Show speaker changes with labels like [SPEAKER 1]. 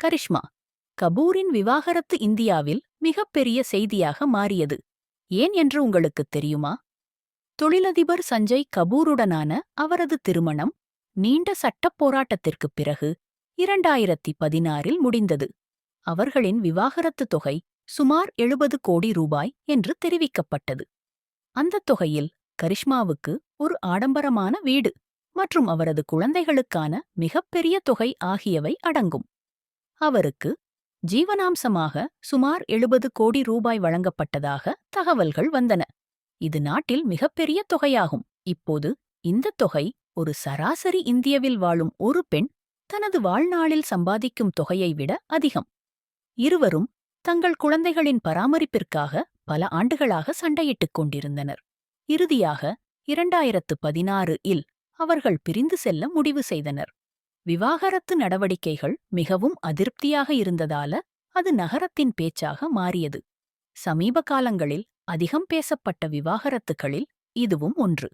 [SPEAKER 1] கரிஷ்மா கபூரின் விவாகரத்து இந்தியாவில் மிகப்பெரிய செய்தியாக மாறியது. ஏன் என்று உங்களுக்குத் தெரியுமா? தொழிலதிபர் சஞ்சய் கபூருடனான அவரது திருமணம் நீண்ட சட்டப் போராட்டத்திற்குப் பிறகு இரண்டாயிரத்தி பதினாறில் முடிந்தது. அவர்களின் விவாகரத்து தொகை சுமார் எழுபது கோடி ரூபாய் என்று தெரிவிக்கப்பட்டது. அந்தத் தொகையில் கரிஷ்மாவுக்கு ஒரு ஆடம்பரமான வீடு மற்றும் அவரது குழந்தைகளுக்கான மிகப்பெரிய தொகை ஆகியவை அடங்கும். அவருக்கு ஜீவனாம்சமாக சுமார் எழுபது கோடி ரூபாய் வழங்கப்பட்டதாக தகவல்கள் வந்தன. இது நாட்டில் மிகப்பெரிய தொகையாகும். இப்போது இந்த தொகை ஒரு சராசரி இந்தியவில் வாழும் ஒரு பெண் தனது வாழ்நாளில் சம்பாதிக்கும் தொகையை விட அதிகம். இருவரும் தங்கள் குழந்தைகளின் பராமரிப்பிற்காக பல ஆண்டுகளாக சண்டையிட்டுக் கொண்டிருந்தனர். இறுதியாக இரண்டாயிரத்து பதினாறு இல் அவர்கள் பிரிந்து செல்ல முடிவு செய்தனர். விவாகரத்து நடவடிக்கைகள் மிகவும் அதிருப்தியாக இருந்ததால அது நகரத்தின் பேச்சாக மாறியது. சமீப காலங்களில் அதிகம் பேசப்பட்ட விவாகரத்துகளில் இதுவும் ஒன்று.